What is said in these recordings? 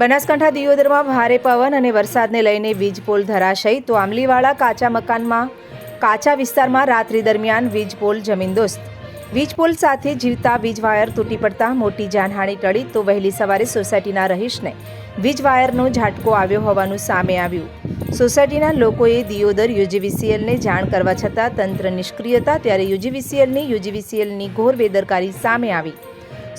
બનાસકાંઠા દિયોદરમાં ભારે પવન અને વરસાદને લઈને વીજ પોલ ધરાશયી. તો આંબલીવાળા કાચા મકાનમાં, કાચા વિસ્તારમાં રાત્રિ દરમિયાન વીજ પોલ જમીનદોસ્ત. વીજ પોલ સાથે જીવતા વીજ વાયર તૂટી પડતા મોટી જાનહાણી ટળી. તો વહેલી સવારે સોસાયટીના રહીશને વીજ વાયરનો ઝાટકો આવ્યો હોવાનું સામે આવ્યું. સોસાયટીના લોકોએ દિયોદર યુજીવીસીએલને જાણ કરવા છતાં તંત્ર નિષ્ક્રિય હતા. ત્યારે યુજીવીસીએલની યુજીવીસીએલની ઘોર બેદરકારી સામે આવી.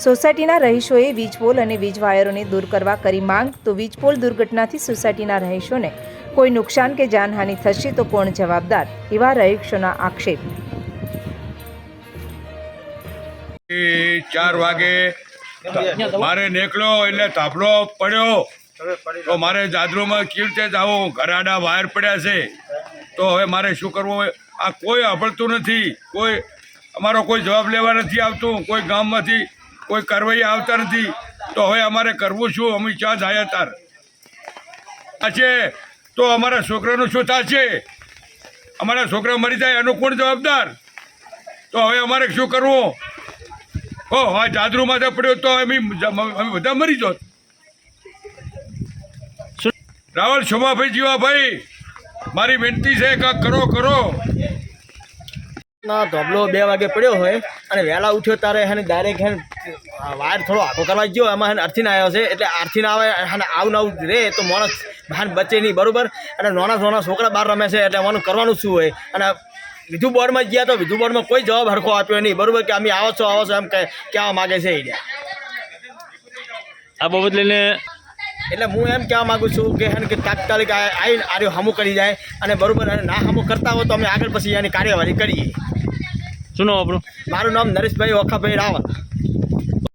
સોસાયટીના રહીશોએ વીજપોલ અને વીજ વાયરોને દૂર કરવા કરી માંગ, તો વીજપોલ દુર્ઘટનાથી સોસાયટીના રહીશોને કોઈ નુકસાન કે જાનહાનિ થશે તો કોણ જવાબદાર, એવા રહીશોના આક્ષેપ. ચાર વાગે મારે નીકળ્યો એટલે તાપલો પડ્યો. તો મારે જાદરોમાં કેવી રીતે જવું ઘરાડા વાયર પડ્યા છે. તો હવે મારે શું કરવું? આ કોઈ અભળતું નથી. કોઈ, અમારો કોઈ જવાબ લેવા નથી આવતું. કોઈ ગામમાંથી કોઈ કરવાઈ આવતા નથી, તો હવે અમારે કરવું શું? અમે ચા થાય તાર છે, તો અમારા છોકરાનું શું થશે? અમારા છોકરા મરી જાય, એનું કોણ જવાબદાર? તો હવે અમારે શું કરવું? હો હા જાદરું માથે પડ્યો તો અમે અમે બધા મરી જોત રાવલ શોભાભાઈ જીવાભાઈ, મારી વિનંતી છે કાંઈક કરો કરો. ના ધોબલો બે વાગે પડ્યો હોય અને વહેલા ઉઠ્યો ત્યારે એને ડાયરેક્ટ એને વાયર થોડો આખો કરવા ગયો એમાં અર્થિન આવ્યો છે એટલે અર્થીન આવે અને આવું ને આવું રહે તો માણસ બહાર બચે નહીં બરાબર? અને નાના નાના છોકરા બહાર રમે છે એટલે એવાનું કરવાનું શું હોય? અને વિધુ બોર્ડમાં ગયા તો વિધુ બોર્ડમાં કોઈ જવાબ હરખો આપ્યો નહીં બરોબર? કે અમે આવો છો આવો છો એમ કે કહેવા માગે છે એ. આ બાબત લઈને એટલે હું એમ કહેવા માગું છું કે હે કે તાત્કાલિક આવીને આર્યો હમું કરી જાય અને બરાબર અને ના હમું કરતા હોય તો અમે આગળ પછી એની કાર્યવાહી કરીએ. શું નામ આપણું? મારું નામ નરેશભાઈ ઓખાભાઈ રાવલ.